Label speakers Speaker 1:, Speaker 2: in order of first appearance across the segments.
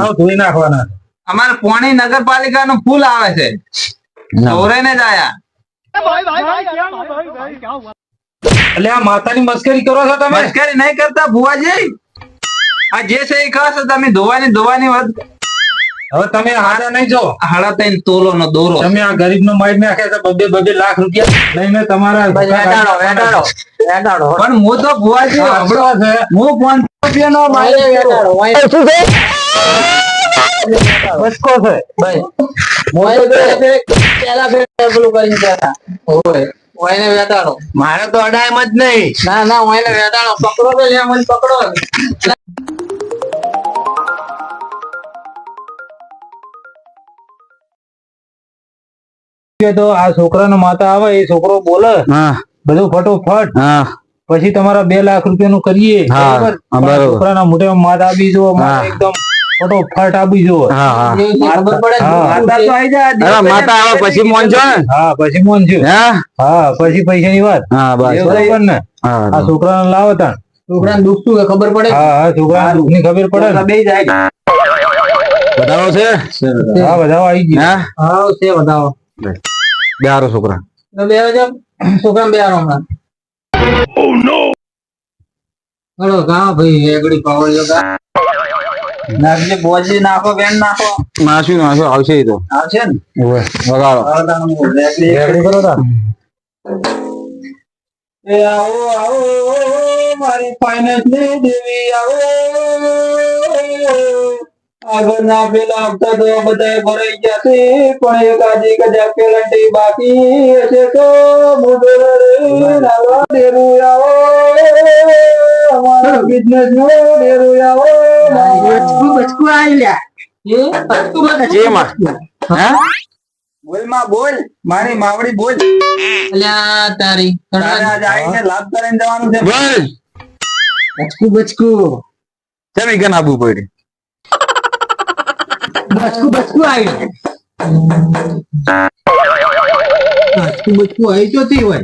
Speaker 1: હાવ ધોઈ નાખવાના.
Speaker 2: અમારે પોણી નગરપાલિકા નું ફૂલ આવે છે. ધોરે ને જ આયા.
Speaker 1: એટલે આ માતાની મસ્કરી કરો છો તમે?
Speaker 2: મસ્કરી નહીં કરતા ભુવાજી? આ જે છે એ ખાસ તમે ધોવાની ધોવાની વાત.
Speaker 1: હવે તમે હારા નહીં જો.
Speaker 2: હાડા તઈ તોલો નો દોરો.
Speaker 1: તમે આ ગરીબ નો માઇન્ડ નાખે છે બબે બબે લાખ રૂપિયા લઈને તમારા
Speaker 2: પણ હું તો ભુવાજી હમણો
Speaker 1: છે.
Speaker 2: હું પાંચસો રૂપિયા નો
Speaker 1: બચકો છે?
Speaker 2: મારે તો અડાયમ જ નહીં.
Speaker 3: ના ના હું એને વેટાણો પકડો તો લે મને પકડો.
Speaker 1: તો આ છોકરાનો માતા આવે એ છોકરો બોલે બધું ફટોફટ.
Speaker 4: હા.
Speaker 1: પછી તમારા બે લાખ રૂપિયા નું કરીએ. છોકરાના મોઢે માતા આવી જો એકદમ ફટોફટ આપી જો
Speaker 4: હા હા.
Speaker 2: માતા તો આઈ જાય
Speaker 4: અરે માતા આવે પછી મોનજો ને
Speaker 1: હા પછી મોન
Speaker 4: હા?
Speaker 1: હા પછી પૈસાની વાત.
Speaker 4: હા બસ
Speaker 1: બરાબર ને? આ છોકરાને લાવો તા
Speaker 3: છોકરાને દુઃખ શું ખબર પડે
Speaker 1: હા હા છોકરાને દુઃખની ખબર પડે ને?
Speaker 2: બે જાય.
Speaker 4: બતાવો છે?
Speaker 1: હા બધાઓ આવી ગયા
Speaker 4: હા?
Speaker 3: છે બતાવો
Speaker 4: બેહારો છોકરા.
Speaker 3: બે હજાર છોકરા બે હમણાં. હલો ગા ભાઈ એગડી પાવળીઓ ગા
Speaker 2: નાખજે નાખો બેન નાખો.
Speaker 4: નાશું નાશું આવશે એ તો.
Speaker 2: આવશે ને?
Speaker 1: ઓવે.
Speaker 4: વગાડો.
Speaker 1: રેડી કરો તા
Speaker 2: એ આવો આવો મારી ફાઇનાન્સની દેવી આવો. આગળના પેલા હપ્તા તો બધા ભરાઈ ગયા છે પણ એક આજે કદાચ પેલન્ટી બાકી હશે તો રે ડેરું આવો અમારા બિઝનેસ નો ડેરું આવો
Speaker 3: બચકું બચકું આવી લ્યા એ બચકું.
Speaker 4: હા?
Speaker 2: બોલમાં બોલ. મારી માવડી બોલ.
Speaker 3: અલ્યા તારી
Speaker 2: આવીને લાભ કરીને જવાનું છે.
Speaker 4: બોલ.
Speaker 3: બચકું બચકું.
Speaker 4: કેમ કેમ આપવું પડ્યું
Speaker 3: બચકું બચકું આવી
Speaker 1: બચકું બચકું આવી તો તે હોય.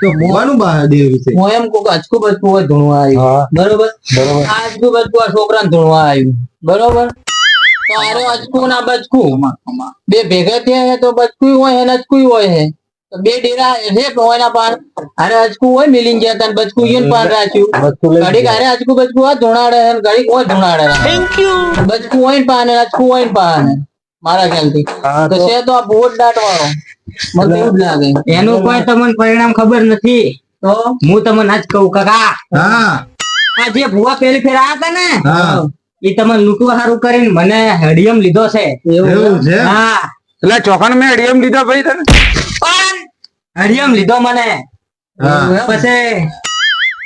Speaker 1: તો મોવાનું બહાર દે વિશે
Speaker 3: હું એમ કહું કે અચકું બચકું હોય ધૂણવા આવ્યું બરોબર?
Speaker 1: બરોબર.
Speaker 3: આ અચકું બચકું આ છોકરાને ધૂણવા આવ્યું બરોબર? તો આરે અચકું ના બચકું બે ભેગા થયા તો બચકું હોય ને અચકું હોય હે. બે ડેરા છે કોઈના પાન અરે અચકું હોય મિલિંગ ગયા તા ને બચકું ઈયોને પાન રાખ્યું. ઘડીક અરે અચકું બચકું આ ધોણાડે હે ને ઘડીક હોય થેન્ક યુ બચકું હોય ને પાન હે, હોય ને પાન મારા ખ્યાલથી. તો છે તો આ બોટ દાટ વાળો મને એવું જ લાગે.
Speaker 5: એનું કોઈ તમને પરિણામ ખબર નથી.
Speaker 3: તો?
Speaker 5: હું તમને આજ કહું કાકા.
Speaker 1: હા.
Speaker 5: આ જે ભુવા પેલી ફેર આવ્યા હતા ને
Speaker 1: હા.
Speaker 5: એ તમે લૂંટવા સારું કરીને મને હડિયમ લીધો છે.
Speaker 1: એવું છે?
Speaker 5: હા.
Speaker 4: એટલે ચોખાનો મેં એડીએમ લીધો ભાઈ તને?
Speaker 5: હડિયમ લીધો મને. પછી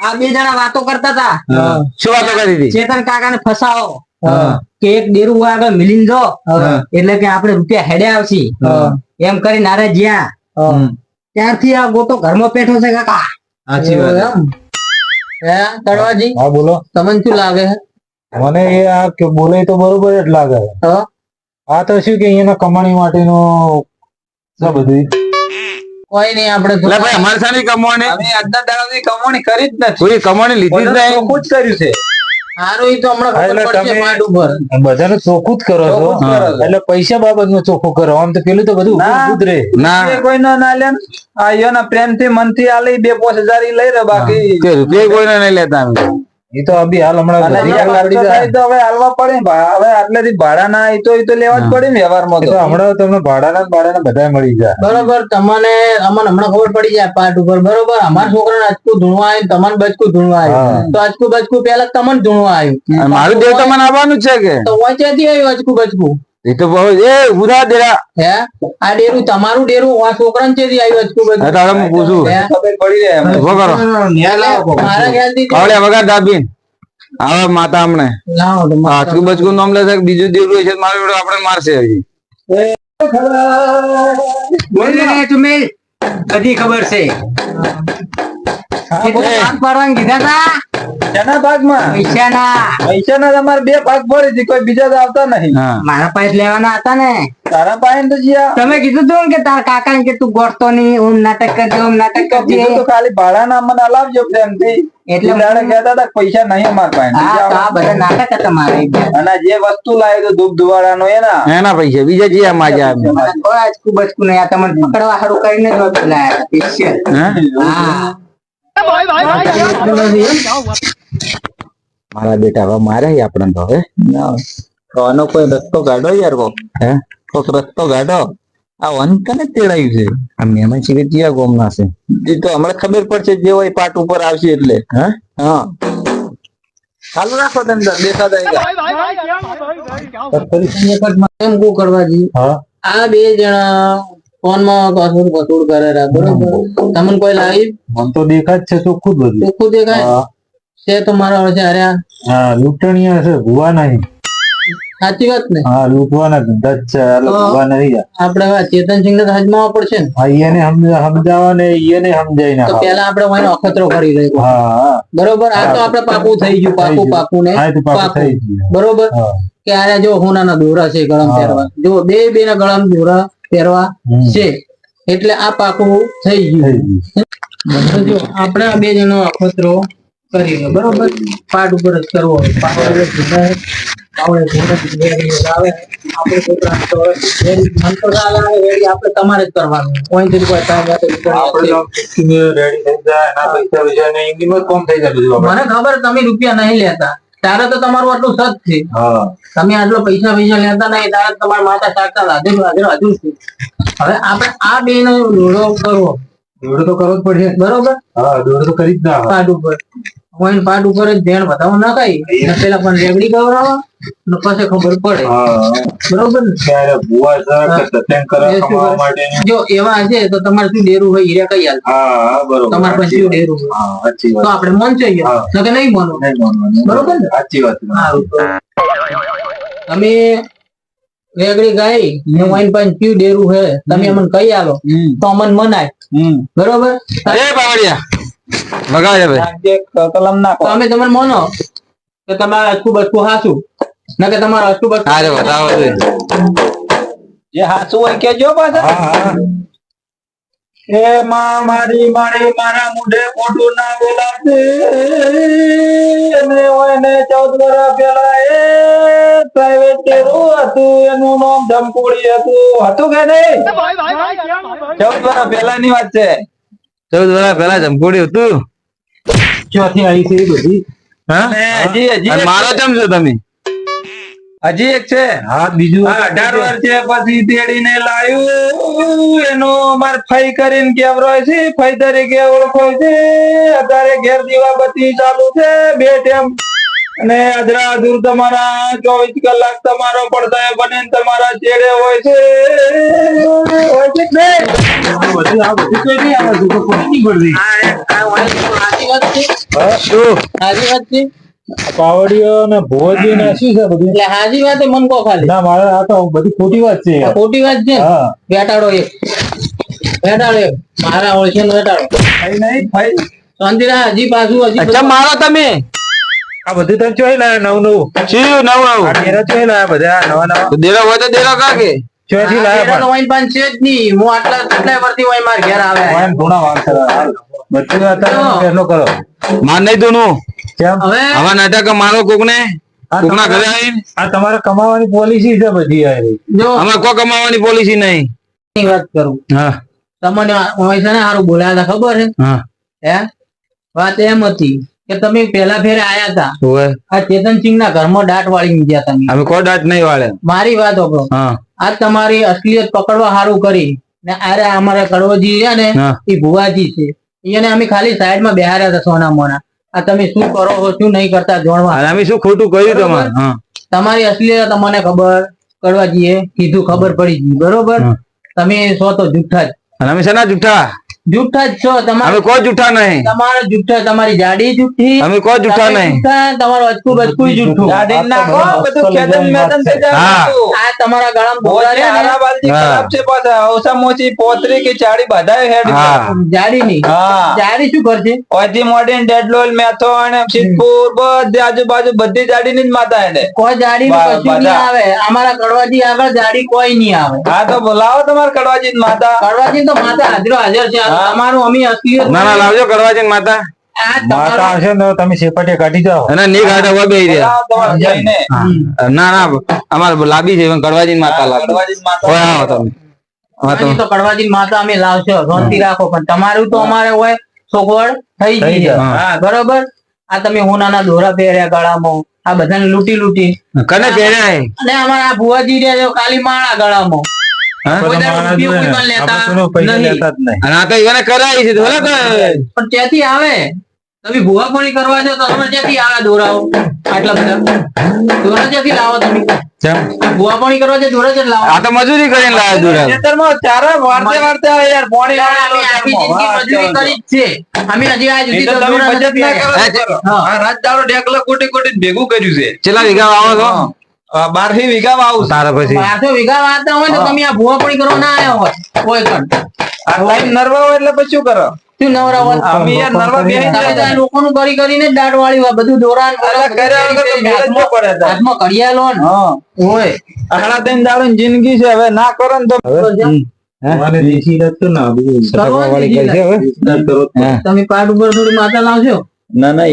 Speaker 5: આ બે જણા વાતો કરતા હતા.
Speaker 4: શું વાતો કરી હતી?
Speaker 5: ચેતન કાકા ને ફસાવો કે એક ડેરું આગળ મિલીન જો. એટલે કે આપણે રૂપિયા હેડે આવશે. એમ કરી નારે જ્યાં. ત્યારથી આ ગોટો ઘરમાં પેઠો છે કાકા.
Speaker 1: સાચી વાત.
Speaker 3: હે તળવાજી?
Speaker 1: હા બોલો.
Speaker 3: તમને શું લાગે
Speaker 1: મને એ આ કે બોલે તો બરોબર જ લાગે.
Speaker 3: હા?
Speaker 1: આ તો શું કે અહીંયાના કમાણી માટેનો શું બધું
Speaker 3: કોઈ નહીં આપણે
Speaker 4: ભાઈ અમારે સાની કમાણી
Speaker 2: અમે આજના દાડાની કમાણી કરી જ નથી.
Speaker 4: પૂરી કમાણી લીધી જ નહીં.
Speaker 2: ચોખ્ખું જ કર્યું છે.
Speaker 3: સારું ઈ તો હમણાં ખબર પડશે માંડ ઉપર.
Speaker 1: બધાને ચોખ્ખું જ કરો છો. એટલે પૈસા બાબતનું ચોખ્ખું કરો. આમ તો પેલું તો બધું
Speaker 2: ના.
Speaker 1: ઊભું
Speaker 4: ના.
Speaker 2: કોઈ ના ના લે ને. આ ઈયોના પ્રેમથી મનથી આ લઈ બે પાંચ હજાર ઈ લઈ રહ્યો બાકી
Speaker 4: રૂપિયા કોઈને નહીં લેતા અમે.
Speaker 1: એ તો અભી હાલ હમણાં
Speaker 2: તો હવે હાલવા પડે હવે આટલેથી ભાડા ના ઈ તો એ તો લેવા જ પડે ને વ્યવહારમાં
Speaker 1: એ
Speaker 2: તો
Speaker 1: હમણાં તમને ભાડાના ભાડા ભાડાના બધા મળી જાય.
Speaker 3: બરોબર તમને અમને હમણાં ખબર પડી જાય પાર્ટ ઉપર. બરોબર અમારા છોકરાને આજકું ધૂણવા આવ્યું તમને બચકું ધૂણવા. આવ્યું તો આજકું બચકું પેલા તમને ધૂણવા આવ્યું
Speaker 4: મારું દેવ તમને આવવાનું છે કે?
Speaker 3: તો વચ્ચેથી આવ્યું આજકું બચકું
Speaker 4: એ તો બહુ એ ઉધા દેરા
Speaker 3: હે? આ ડેરું તમારું ડેરું? આ છોકરાને ચેથી આવ્યું
Speaker 4: તારે હું પૂછું.
Speaker 3: હે?
Speaker 2: ખબર પડી જાય
Speaker 4: ઊભો કરો.
Speaker 3: મારા ખ્યાલથી તો-
Speaker 4: વગર દાબીન. આવે માતા અમને
Speaker 3: લાવો તો
Speaker 4: બચકું નામ લેશે કે બીજું દેવું છે મારું જોડે આપણે મારશે હજી.
Speaker 5: બોલ બધી ખબર છે. ભાગ કીધા તા?
Speaker 2: શેના ભાગમાં?
Speaker 5: પૈસાના.
Speaker 2: પૈસાના તમારે બે ભાગ પડે છે કોઈ બીજા તો આવતા નહીં.
Speaker 5: મારા પાસે લેવાના હતા ને.
Speaker 2: તારા પાસે તો જ્યાં.
Speaker 5: તમે કીધું તું કે તારા કાકા કે તું ગોઠતો નહીં ઓમ નાટક કરજે ઓમ નાટક કરજે.
Speaker 2: તો ખાલી ભાડાના મને અલાવજો પ્રેમથી.
Speaker 5: એટલે
Speaker 2: એટલે દાડે કહેતા હતા પૈસા નહીં અમાર પાસે.
Speaker 5: આ બધા નાટક હતા મારે
Speaker 2: અને જે વસ્તુ લાવ્યો તો ધૂપ ધુવાડાનો એના.
Speaker 4: એના પૈસા બીજા જે માજા
Speaker 5: મને કોઈ આજકુ બચકુ નહીં આ તમને પકડવા સારું કરીને જ વસ્તુ લાયા હતા હા.
Speaker 4: મારા બેટા હવે મારે આપણને તો હવે
Speaker 2: આનો કોઈ રસ્તો કાઢો યાર કો
Speaker 4: હે
Speaker 2: કોક રસ્તો કાઢો
Speaker 4: આ અંતને તેડાયું છે આ મેમન છે કે જીયા ગોમ ના છે
Speaker 2: એ તો હમણાં ખબર પડશે જે હોય પાટ ઉપર આવશે એટલે
Speaker 4: હા
Speaker 2: હા ચાલુ રાખો તમે તાર, દેખાતા આવ્યા.
Speaker 3: એમ કુ કરવા જી
Speaker 1: હા
Speaker 3: આ બે જણા ફોનમાં કસૂર કસૂર કરે બરોબર? તમને કોઈ લાવી
Speaker 1: મન તો દેખાય જ છે ચોખ્ખું જ બધું.
Speaker 3: ચોખ્ખું દેખાય? છે તો મારા વર્ષે અરે
Speaker 1: હા લૂંટણીયા છે ભૂવા નહીં.
Speaker 3: સાચી વાત ને?
Speaker 1: હા લૂંટવાના ધંધા જ છે એટલે ભૂવા નહીં
Speaker 3: આપડે હવે ચેતનસિંહ ને હજમાવા પડશે ને.
Speaker 1: હા એને સમજાવવા ને એને સમજાઈ
Speaker 3: તો પેલા આપણે એને અખતરો કરી લઈએ.
Speaker 1: હા
Speaker 3: બરોબર? આ તો આપડે પાકું થઈ ગયું પાકું. પાકું ને
Speaker 1: પાકું
Speaker 3: પાકું.
Speaker 1: થઈ ગયું.
Speaker 3: બરોબર? કે આને જો હોનાના દોરા છે ગળમ પહેરવા. જો બે બે ના ગળમ દોરા પહેરવા છે. એટલે આ પાકું થઈ ગયું. જો આપણે આ બે જણો અખતરો કરી બરોબર? પાટ ઉપર જ કરવો પાવડે આવે આપણે આપણે તમારે જ કરવાનું. કોઈ. મને ખબર તમે રૂપિયા નહીં લેતા. તારે તો તમારું આટલું સત છે.
Speaker 1: હા.
Speaker 3: તમે આટલો પૈસા પૈસા લેતા નહીં તારે તમારા માતા સાચા રાધે હાજર હજુ છે. હવે આપણે આ બે નો દોડો કરવો.
Speaker 1: દોડો તો કરવો જ પડશે.
Speaker 3: બરોબર?
Speaker 1: હા દોડો તો કરી જ ના
Speaker 3: ઉપર કોઈ પાર્ટ ઉપર જ ધ્યાન વધાવો ના કઈ પેલા પણ રેગડી ગવરાવો ને પછી ખબર પડે. બરોબર ને? જો એવા છે તો તમારે શું ડેરું હોય હીરા કઈ હાલ?
Speaker 1: હા હા બરોબર.
Speaker 3: તમારે
Speaker 1: સાચી શું
Speaker 3: ડેરું તો આપણે મન જોઈએ. તો કે નહીં મનો બરોબર ને?
Speaker 1: સાચી વાત.
Speaker 3: તમે રેગડી ગાઈ ને વાઈન પાઈન પીવ ડેરું હે? તમે અમને કહી આલો. તો અમને મનાય.
Speaker 2: હમ.
Speaker 3: બરોબર?
Speaker 4: અરે બાવળિયા. વગાડે
Speaker 2: હવે. કલમ નાખો.
Speaker 3: તો અમે તમને મોનો કે તમારે અચકું બચકું હાસું ના કે તમારે અચકું બચકું
Speaker 4: અરે બતાવો છે.
Speaker 2: જે હાચું હોય કેજો પાછા. એ માં મારી મારી મારા મુઢે ખોટું ના બોલાશે અને ઓયને ચૌદ વર્ષ પેલા એ પ્રાઇવેટ કેરું હતું. એનું નામ ધમકુડી હતું. હતું કે નહીં? ચૌદ વર્ષ પેલા ની વાત છે.
Speaker 4: ચૌદ વર્ષ પેલા જમકોડ્યું હતું.
Speaker 1: ક્યાંથી આવી છે બધી?
Speaker 2: હજી હજી એક
Speaker 4: મારો
Speaker 2: છે.
Speaker 4: ચમ છો તમે?
Speaker 2: હજી એક છે.
Speaker 1: હા બીજું
Speaker 2: હા, અઢાર વર્ષે પછી તેડીને લાયું. એનો અમારે ફઈ કરીને કેવરાય છે. ફઈ તરીકે ઓળખો છે. અત્યારે ઘેર દીવાબત્તી ચાલુ છે. બે ટેમ અને અધરા અધૂર તમારા ચોવીસ કલાક તમારો પડદા બને ને તમારા ચેડે હોય છે. હોય છે કે
Speaker 1: બધું આ બધું કઈ નહીં? આવે છે તો કોઈ નહીં પડતી
Speaker 3: સાચી વાત છે
Speaker 4: શું
Speaker 3: છે
Speaker 1: પાવડીઓ ને ભોજી ને શું છે બધું?
Speaker 3: એટલે હાજી વાત એ મન કો ખાલી.
Speaker 1: ના મારે આ તો બધી ખોટી વાત છે.
Speaker 3: ખોટી વાત છે
Speaker 1: હા.
Speaker 3: બેટાડો એક બેટાડો એક મારા ઓળખે નો બેટાડો
Speaker 2: નહીં ફઈ.
Speaker 3: શાંતિરા હજી પાછું હજી
Speaker 4: મારો તમે?
Speaker 1: આ બધું તમે ચોઈ લાયા નવ નવ?
Speaker 4: શું નવું
Speaker 1: આ ડેરા ચોઈ લાયા બધા નવા નવા?
Speaker 4: ડેરા દેરો હોય તો ડેરા કાકે.
Speaker 1: ચોથી લાયા પણ.
Speaker 3: વાઈન પાન છે જ નહીં. હું આટલા કેટલાય વર્ષથી વાઈન માર ઘેર આવે
Speaker 1: વાઈન ઘણા હાલ. બધું અત્યારે પહેલો કરો.
Speaker 4: માર નહીં દોનું
Speaker 1: કેમ?
Speaker 3: હવે
Speaker 4: આવા નાટક મારો કોક ને
Speaker 1: આ
Speaker 4: કોકના ઘરે
Speaker 1: તમારે-
Speaker 4: આવીને.
Speaker 1: આ તમારે કમાવાની પોલિસી છે બધી
Speaker 3: જો
Speaker 4: અમારે કોઈ કમાવાની પોલિસી નહીં.
Speaker 3: વાત કરું.
Speaker 4: હા.
Speaker 3: તમને હોય છે ને સારું બોલાયા હતા ખબર છે?
Speaker 4: હા.
Speaker 3: હે? વાત એમ હતી. કે તમે પેલા ફેરે આયા હતા આ ચેતનસિંહ ના ઘરમાં દાંત વાળી ગયા તમે.
Speaker 4: અમે કોઈ દાંત નહીં વાળે.
Speaker 3: મારી વાત હોભળો. આ તમારી અસલિયત પકડવા સારું કરી. ને અરે અમારા કડવજી રહ્યા ને એ ભુવાજી છે. એને અમે ખાલી સાઈડમાં બેહાર્યા હતા સોના મોના આ તમે શું કરો છો શું નહીં કરતા જોણવા.
Speaker 4: અમે શું ખોટું કહ્યું તમારે?
Speaker 3: તમારી અસલિયત મને ખબર. કડવાજીએ કીધું ખબર પડી ગઈ. બરોબર? તમે સો તો જુઠ્ઠા જ.
Speaker 4: અને અમે શેના જૂઠા
Speaker 3: જુઠ્ઠા જ છો.
Speaker 4: અમે
Speaker 3: તમારે
Speaker 4: કોઈ જૂઠા નહીં.
Speaker 3: તમારો જુઠ્ઠા તમારી જાડી જુઠ્ઠી
Speaker 4: અમે કોઈ જૂઠા નહીં.
Speaker 3: તમારો અચકું બચકું જુઠ્ઠું
Speaker 2: નાખો બધું ખેતમ મેદન થઈ જાય?
Speaker 3: આ તમારા ગળામાં
Speaker 2: બાલજી ખરાબ છે પાછા. પોતરી કે ચાળી બધાય હેડ.
Speaker 4: હા.
Speaker 2: હા.
Speaker 3: જાડી શું કરશે
Speaker 2: મોડીન ડેડલોલ અને સિદ્ધપુર બધી આજુબાજુ બધી જાડીની જ માતા એને.
Speaker 3: કોઈ જાડી કશું નહીં આવે. અમારા કડવાજી આગળ જાડી કોઈ નહીં આવે.
Speaker 2: હા તો બોલાવો તમારે કડવાજી માતા.
Speaker 3: કડવાજી તો માતા હાજરો હાજર છે. તમારું અમે
Speaker 4: ના ના લાવજો કરવા છે માતા.
Speaker 1: માતા આવશે ને તમે સેપટે કાઢી જાઓ.
Speaker 4: અને ની? ગાડા રહ્યા ના ના અમારે લાંબી છે કડવાજી માતા લાગી
Speaker 2: કડવાજી માતા
Speaker 4: હોય આવો તમે.
Speaker 3: તો કડવાજી માતા અમે લાવશો. શાંતિ રાખો પણ તમારું તો અમારે હોય સગવડ થઈ ગઈ
Speaker 1: જાય.
Speaker 3: હા, બરોબર? આ તમે હોનાના દોરા પહેર્યા ગળામાં. આ બધાને લૂંટી લૂંટી
Speaker 4: કને પહેર્યા
Speaker 3: અને અમારા ભુવાજી રહ્યા છે કાલી માળા ગળામાં. પણ પણ ત્યાંથી આવે? તમે ભુવાપણી કરવા છો તો તમે ત્યાંથી આવે દોરાઓ? આટલા બધા? દોરા ત્યાંથી લાવો તમે? ભુવાપણી કરવા છે દોરા જ લાવો?
Speaker 4: આ તો મજૂરી કરીને લાવે દોરા
Speaker 2: ખેતરમાં ચારે વારતે વારતે આવે યાર પોણી
Speaker 3: મજૂરી કરી જ છે. અમે હજી આ સુધી તો
Speaker 2: તમે
Speaker 3: દોરા
Speaker 2: બચત ના કરો.
Speaker 3: હા.
Speaker 2: રાત દાડો ઢેકલો કોટી કોટી ભેગું કર્યું છે.
Speaker 4: ચેલા વીઘા વાવો છો?
Speaker 2: બારથી વીઘા વાવું
Speaker 4: તારા પછી
Speaker 3: બારથી વીઘા વાવતા હોય તો તમે આ ભુવાપણી કરવા ના આવ્યા હોય કોઈ પણ.
Speaker 2: આ ટાઈમ નરવા હોય એટલે પછી શું કરો?
Speaker 3: નવરા હોય?
Speaker 2: અમે યાર નરવા બેહી
Speaker 3: તમે તો
Speaker 2: જાય
Speaker 3: આ લોકોનું કરી કરીને દાઢ વાળી બધું દોરા
Speaker 2: કર્યા વગર તો મેળ જ ન પડે
Speaker 3: હાથમાં કડિયા લો ને. હોય.
Speaker 2: ત્રણ દાડો જિંદગી છે હવે ના કરો ને તો
Speaker 3: તમે પાટ ઉપર થોડી માતા લાવજો.
Speaker 2: ના ના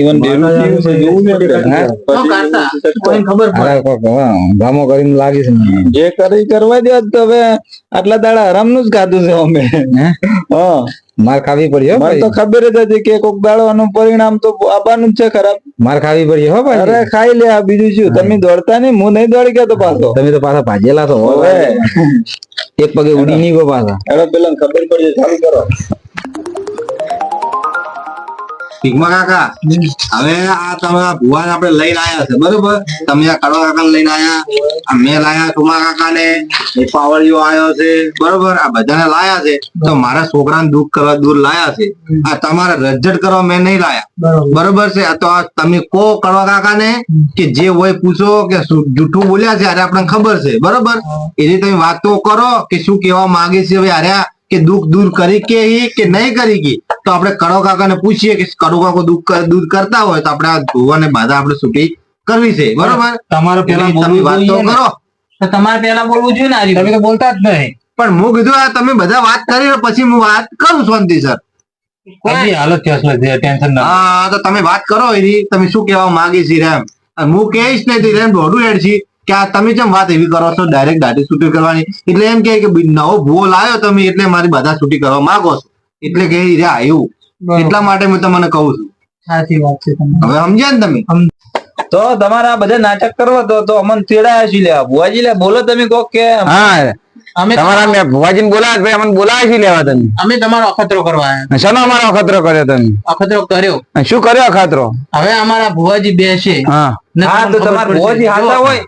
Speaker 1: હા,
Speaker 4: ગામો કરીને લાગી છે.
Speaker 2: જે કરી કરવા દે તો હવે આટલા દાડા આરામનું જ ખાધું છે અમે.
Speaker 4: હા? માર ખાવી પડી હો
Speaker 2: મને તો ખબર જ હતી કે કોક દાડો આનું પરિણામ તો આવવાનું જ છે ખરાબ.
Speaker 4: માર ખાવી પડી હો ભાઈ.
Speaker 2: અરે ખાઈ લે આ બીજું શું? તમે દોડતા નહીં હું નહીં દોડી ગયો તો પાછો.
Speaker 4: તમે તો પાછા ભાજેલા છો
Speaker 2: હવે.
Speaker 4: એક પગે ઉડી નહીં ગયો પાછા.
Speaker 2: એનો પેલા ખબર પડી જાય, ચાલુ કરો.
Speaker 6: ભીખમા કાકા? હવે આ તમે ભુવાન આપણે લઈને આવ્યા છે બરોબર? તમે આ કડવા કાકા લઈને આયા મેં લાયા ટુમા કાકા ને પાવળિયો આયો છે બરોબર? આ બધાને લાયા છે તો મારા છોકરાને દુઃખ કરવા દૂર લાયા છે. આ તમારે રજ્જટ કરવા મેં નહીં લાયા.
Speaker 3: બરોબર.
Speaker 6: છે? તો આ તમે કો કડવા કાકા ને કે જે હોય પૂછો કે જૂઠું બોલ્યા છે અરે આપણને ખબર છે બરોબર? એની તમે વાતો કરો કે શું કેવા માંગે છે હવે અરે કે દુઃખ દૂર કરી કે કે નહીં કરી કે તો આપણે કડો કાકાને પૂછીએ કે કડો કાકો દુઃખ દૂર કરતા હોય તો આપણે આ ધોવાને બાધા આપણે છૂટી કરવી છે. બરોબર?
Speaker 1: તમારે પેલા
Speaker 6: તમે
Speaker 1: બોલવું
Speaker 6: વાત તો
Speaker 1: જોઈએ ને.
Speaker 6: કરો.
Speaker 3: તો તમારે પેલા બોલવું જોઈએ ને આજે
Speaker 1: તમે તો બોલતા જ નહીં.
Speaker 6: પણ હું કીધું આ તમે બધા વાત કરી પછી હું વાત કરું શાંતિ સર. હા તો તમે વાત કરો એની તમે શું કહેવા માંગી છે રેમ હું કહીશ ને રેમ દોઢું હેડ છે. કે આ તમે જેમ વાત એવી કરો છો? ડાયરેક્ટ દાઢી છૂટી કરવાની. એટલે એમ કે નવો ભૂવો લાવ્યો તમે એટલે મારી બધા છૂટી કરવા માંગો છો. એટલે કે રે આવ્યું એટલા માટે હું તમને કહું છું.
Speaker 3: સાચી વાત છે
Speaker 6: હવે સમજ્યા ને તમે?
Speaker 2: તો તમારા બધા નાટક કરો તો તો અમને તેડાયા છે લેવા ભુવાજી લે? બોલો તમે કોક કે
Speaker 4: હા
Speaker 3: અમે
Speaker 4: તમારા મે ભુવાજીને બોલાવ્યા ભાઈ અમને બોલાય છે લેવા તમે?
Speaker 3: અમે તમારો અખતરો કરવા આવ્યા
Speaker 4: શાનો અમારો અખતરો કર્યો તમે?
Speaker 3: અખતરો કર્યો.
Speaker 4: શું કર્યો અખતરો?
Speaker 3: હવે અમારા ભુવાજી
Speaker 4: બે
Speaker 3: છે
Speaker 2: હા.
Speaker 3: હા,
Speaker 2: તો તમારા હાલતા હોય?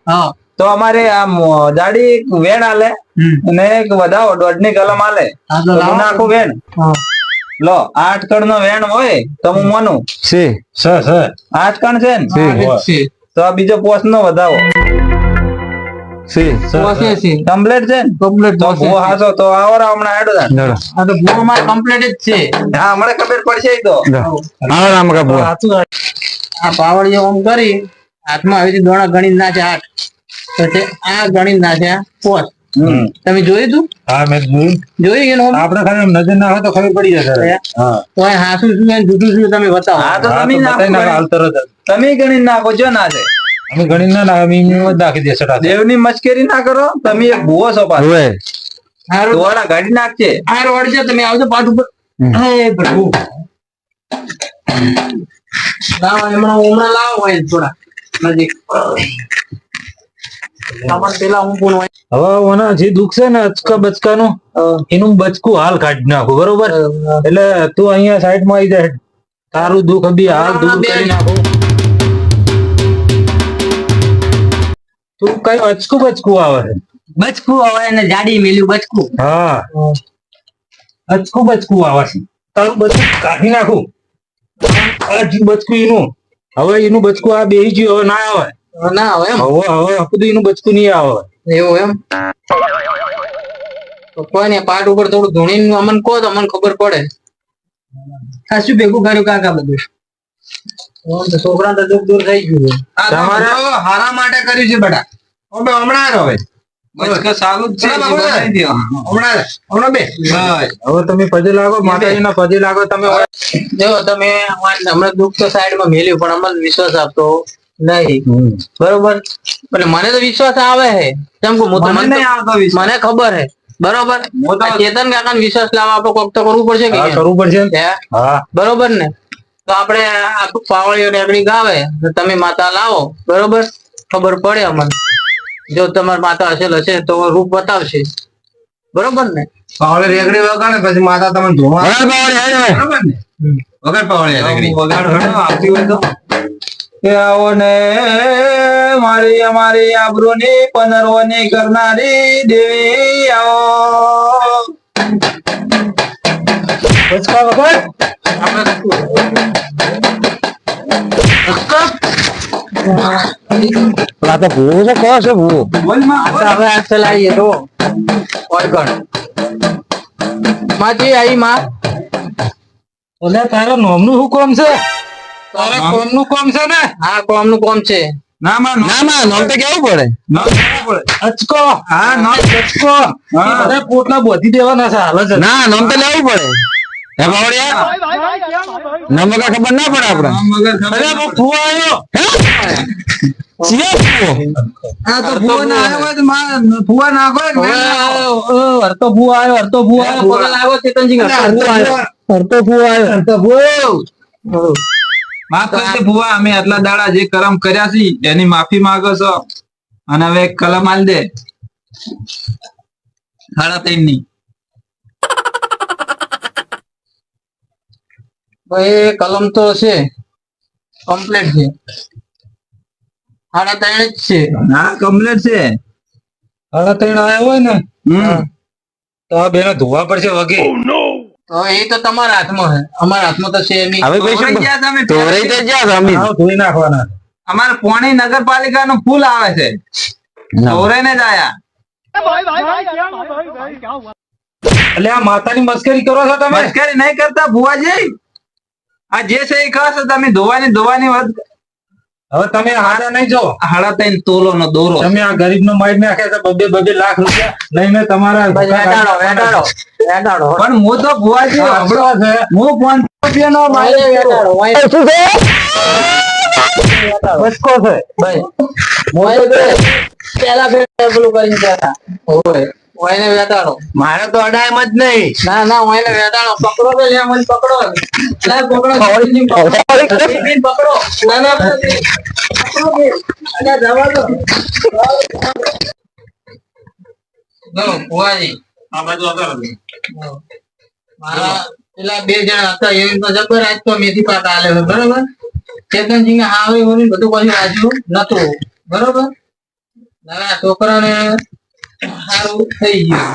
Speaker 2: તો અમારે આમ દાડી વેણ આલે અને એક વધાવો દોઢની કલમ આલે. નાખું વેણ. લો આઠ કણ નો વેણ હોય તો હું માનું.
Speaker 4: છે.
Speaker 2: આઠ કણ છે ને?
Speaker 3: જ છે.
Speaker 2: તો આ બીજો પોસ નો વધાવો.
Speaker 4: છે.
Speaker 2: કમ્પ્લેટ તો તો આવો હમણાં
Speaker 3: તો ભૂવો અમારે કમ્પ્લેટ જ છે.
Speaker 2: હા હમણાં ખબર પડશે તો.
Speaker 4: આવો રામ કા ભુવા.
Speaker 3: આ પાવડીઓ આમ કરી. હાથમાં આવી રીતે દોણા ગણી છે આઠ પછી આ ગણી નાખ્યા પોસ
Speaker 2: હમ.
Speaker 3: તમે જોયું તું?
Speaker 1: હા મેં જોયું.
Speaker 3: જોયું નહોતું?
Speaker 1: આપણે ખાલી નજર ના હોય તો ખબર પડી જશે. હા.
Speaker 3: તો આ હાસું શું ને જુદું શું તમે બતાવો.
Speaker 2: હા તો તમે નાખો
Speaker 1: તરત
Speaker 2: તમે ગણી નાખો જો ના છે.
Speaker 1: અમે ગણી ના નાખો જ નાખી દેશે
Speaker 2: દેવની મશ્કરી ના કરો તમે એક ભૂવો છો પાછો.
Speaker 4: હવે.
Speaker 3: ગાડી
Speaker 2: ધોવાડા કાઢી આ
Speaker 3: રોડ છે તમે આવજો પાઠ ઉપર. હે પ્રભુ. લાવો હમણાં હમણાં લાવો હોય થોડા.
Speaker 1: હવે ઓના જે દુઃખ છે ને અચકા બચકાનું એનું બચકું હાલ કાઢી નાખું બરોબર? એટલે તું અહીંયા સાઈડમાં આવી જાય તારું દુઃખ બી હાલ દૂર કરી નાખું. તું કઈ અચકું બચકું આવે
Speaker 3: બચકું આવે ને જાડી મેલ્યું બચકું.
Speaker 1: હા. અચકું બચકું આવે છે. તારું બચકું કાઢી નાખું. બચકું એનું. હવે એનું બચકું આ બેહી ગયું હવે ના આવે.
Speaker 3: ના આવે એમ?
Speaker 1: હવે હવે બધું એનું બચકું નહીં આવે.
Speaker 3: એવું એમ? તો કોઈ નહીં પાટ ઉપર થોડું ધૂણી અમને કહો તો અમને ખબર પડે.
Speaker 5: આ શું ભેગું કર્યું કાકા બધું?
Speaker 3: છોકરા તો દૂર દૂર થઈ ગયું છે.
Speaker 1: તમારે-
Speaker 6: હારા માટે કર્યું છે બેટા. હવે હમણાં જ હવે
Speaker 2: બચકા જ છે
Speaker 6: ચાલો,
Speaker 2: એ બનાવી દ્યો.
Speaker 6: હમણાં હમણાં બે.
Speaker 1: હવે તમે પજે લાગો માતાજીના પજે લાગો તમે
Speaker 3: જો તમે હમણાં દુઃખ તો સાઈડમાં મેલ્યું પણ અમને વિશ્વાસ આપતો નહીં. બરોબર? એટલે મને તો વિશ્વાસ આવે છે કેમ કે
Speaker 2: મને
Speaker 3: ખબર છે બરોબર?
Speaker 2: હું તો-
Speaker 3: આ ચેતન કાકા વિશ્વાસ લાવવા આપણે કોક તો કરવું પડશે કે
Speaker 1: હા કરવું પડશે.
Speaker 3: બરોબર ને? તો આપણે આખું પાવળીઓ ટેકડી ગાવે તમે માતા લાવો. બરોબર? ખબર પડે અમને. જો તમારી માતા હશે હશે તો રૂપ બતાવશે. બરોબર ને?
Speaker 6: પાવડે રેગડી વગાડે પછી માતા તમને ધોવા. બરાબર ને? વગર પાવડે રેગડી.
Speaker 2: વગાડ આવતી હોય તો. કે આવો ને મારી અમારી આબરૂની પનરવાની કરનારી દેવી આવો.
Speaker 1: બચકા વગર
Speaker 4: પેલા તો ભૂવો છે કહો છે ભૂવો?
Speaker 2: માં,
Speaker 3: હવે આ ચલાવીએ તો ઓળખણ માજી આઈ માં.
Speaker 1: ઓલે તારા નોમનું શું કોમ છે? તારા કોમનું કોમ છે ને?
Speaker 3: હા કોમનું કોમ છે.
Speaker 2: ના માં ના
Speaker 4: ના નોમ તો કેવું પડે?
Speaker 2: નો કરવું પડે.
Speaker 1: અચકો.
Speaker 2: હા નોમ
Speaker 1: અચકો. બધા પોટલા બોધી દેવાના છે હાલ જ.
Speaker 4: ના નોમ તો લેવું પડે. હે પાવડિયા નોમ વગર ખબર ના પડે
Speaker 2: ખબર
Speaker 1: અરે ફુવા આવ્યો
Speaker 2: ફુવા અમે આટલા દાડા જે કરમ કર્યા છે એની માફી માંગો છો. અને હવે કલમ આલ દે. સાડા ત્રણની
Speaker 3: ભાઈ કલમ તો છે કમ્પ્લીટ છે સાડા ત્રણ જ છે
Speaker 2: હા કમ્પ્લેટ છે
Speaker 1: હાડા ત્રણ આવ્યા હોય ને તો આ બેને ધોવા પડશે વગે
Speaker 3: તો એ તો તમારા હાથમાં છે અમારા હાથમાં તો છે નહીં
Speaker 4: હવે ભાઈ શું
Speaker 2: ગયા તમે
Speaker 4: તોરાઈ તો ગયા તમે
Speaker 1: ધોઈ નાખવાના
Speaker 2: અમારે પોણી નગરપાલિકા નું ફૂલ આવે છે ધોરે ને જ આયા
Speaker 1: એટલે આ માતાની મસ્કરી કરો છો તમે
Speaker 2: મસ્કરી નહીં કરતા ભુવાજી આ જે છે એ ખાસ તમે ધોવાની ધોવાની વાત
Speaker 1: હવે તમે હારા નહીં જો
Speaker 2: હાડા ત્રણ તોલો નો દોરો.
Speaker 1: તમે આ ગરીબ નો માઇન્ડ નાખે છે બબે બબે લાખ રૂપિયા લઈને તમારા
Speaker 3: વેટાડો વેટાડો વેટાડો.
Speaker 2: પણ હું તો ભુવાજી હમણાં
Speaker 1: છે.
Speaker 2: હું પાંચસો રૂપિયા નો
Speaker 3: વાયને વેટાડો છે?
Speaker 1: બસકો છે.
Speaker 3: ભાઈ મોય પેલા ફેર પેલું કરીને બેઠા ઓય વાયને વેટાડો.
Speaker 6: મારે તો અડાયમ જ નહીં.
Speaker 3: ના ના વાયને વેટાડો. પકડો કે લે મને પકડો. લે પકડો. ઓરિજિન પકડો. ના ના પકડો અલ્યા જવા દો. લો કુવાજી
Speaker 1: આ બાજુ આગળ
Speaker 3: મારા પેલા બે જણા હતા એ તો જબર આજ તો મેથી પાક આલે છે બરોબર? ચેતનજી ને હાવે હોની બધું પછી રાજુ નતું બરોબર? આ છોકરાને સારું થઈ ગયું.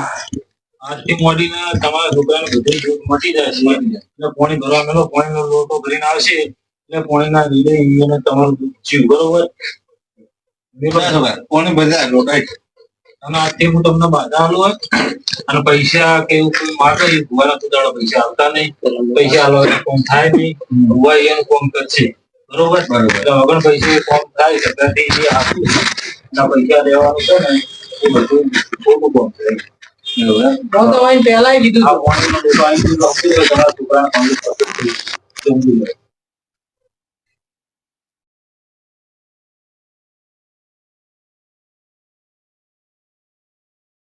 Speaker 1: આજથી મોડીને તમારા છોકરાને બધું દૂધ મટી જાય છે. એટલે પાણી ભરવા મેલો પાણીનો લોટો ભરીને આવશે. એટલે પાણીના લીધે એને તમારું દૂધ જીવ બરોબર?
Speaker 6: કોને બધા લોટાઈ
Speaker 1: અને આજથી હું તમને બાધા આલું હોય અને પૈસા કે એવું કોઈ માગે ભુવાના તો પૈસા આવતા નહીં. પૈસા આલવા કોમ થાય નહીં. ભુવા એનું કોમ કરશે? બરોબર? એટલે વગર પૈસે કોમ થાય? જે આપું. પૈસા લેવાનું છે ને. એ બધું ખોટું કોમ છે.
Speaker 3: પહેલા કીધું
Speaker 1: આ